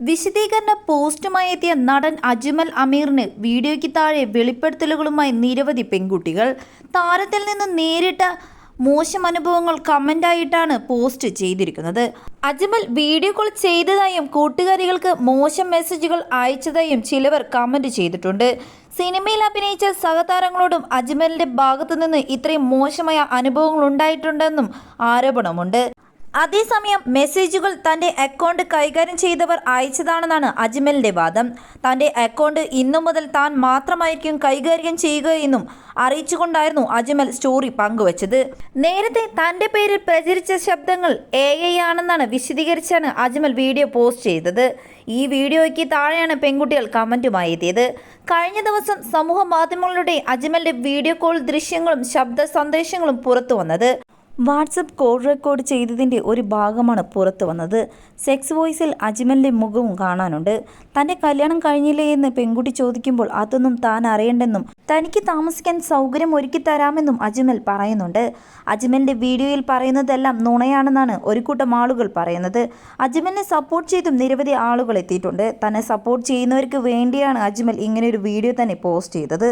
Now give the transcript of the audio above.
വിശദീകരണ പോസ്റ്റുമായി എത്തിയ നടൻ അജ്മൽ അമീറിന് വീഡിയോയ്ക്ക് താഴെ വെളിപ്പെടുത്തലുകളുമായി നിരവധി പെൺകുട്ടികൾ. താരത്തിൽ നിന്ന് നേരിട്ട മോശം അനുഭവങ്ങൾ കമന്റായിട്ടാണ് പോസ്റ്റ് ചെയ്തിരിക്കുന്നത്. അജ്മൽ വീഡിയോ കോൾ ചെയ്തതായും കൂട്ടുകാരികൾക്ക് മോശം മെസ്സേജുകൾ അയച്ചതായും ചിലവർ കമന്റ് ചെയ്തിട്ടുണ്ട്. സിനിമയിൽ അഭിനയിച്ച സഹതാരങ്ങളോടും അജ്മലിന്റെ ഭാഗത്തു നിന്ന് ഇത്രയും മോശമായ അനുഭവങ്ങൾ ഉണ്ടായിട്ടുണ്ടെന്നും ആരോപണമുണ്ട്. അതേസമയം മെസ്സേജുകൾ തന്റെ അക്കൗണ്ട് കൈകാര്യം ചെയ്തവർ അയച്ചതാണെന്നാണ് അജ്മലിന്റെ വാദം. തന്റെ അക്കൗണ്ട് ഇന്നു മുതൽ താൻ മാത്രമായിരിക്കും കൈകാര്യം ചെയ്യുക എന്നും അറിയിച്ചുകൊണ്ടായിരുന്നു അജ്മൽ സ്റ്റോറി പങ്കുവച്ചത്. നേരത്തെ തന്റെ പേരിൽ പ്രചരിച്ച ശബ്ദങ്ങൾ എ ഐ ആണെന്നാണ് വിശദീകരിച്ചാണ് അജ്മൽ വീഡിയോ പോസ്റ്റ് ചെയ്തത്. ഈ വീഡിയോയ്ക്ക് താഴെയാണ് പെൺകുട്ടികൾ കമന്റുമായി എത്തിയത്. കഴിഞ്ഞ ദിവസം സമൂഹ മാധ്യമങ്ങളുടെ അജ്മലിന്റെ വീഡിയോ കോൾ ദൃശ്യങ്ങളും ശബ്ദ സന്ദേശങ്ങളും പുറത്തു വന്നത് വാട്സപ്പ് കോൾ റെക്കോർഡ് ചെയ്തതിന്റെ ഒരു ഭാഗമാണ് പുറത്തു വന്നത്. സെക്സ് വോയിസിൽ അജ്മലിന്റെ മുഖവും കാണാനുണ്ട്. തന്റെ കല്യാണം കഴിഞ്ഞില്ലേ എന്ന് പെൺകുട്ടി ചോദിക്കുമ്പോൾ അതൊന്നും താൻ അറിയണ്ടെന്നും തനിക്ക് താമസിക്കാൻ സൗകര്യം ഒരുക്കി തരാമെന്നും അജ്മൽ പറയുന്നുണ്ട്. അജ്മലിന്റെ വീഡിയോയിൽ പറയുന്നതെല്ലാം നുണയാണെന്നാണ് ഒരു കൂട്ടം ആളുകൾ പറയുന്നത്. അജ്മലിനെ സപ്പോർട്ട് ചെയ്തും നിരവധി ആളുകൾ എത്തിയിട്ടുണ്ട്. തന്നെ സപ്പോർട്ട് ചെയ്യുന്നവർക്ക് വേണ്ടിയാണ് അജ്മൽ ഇങ്ങനെ ഒരു വീഡിയോ തന്നെ പോസ്റ്റ് ചെയ്തത്.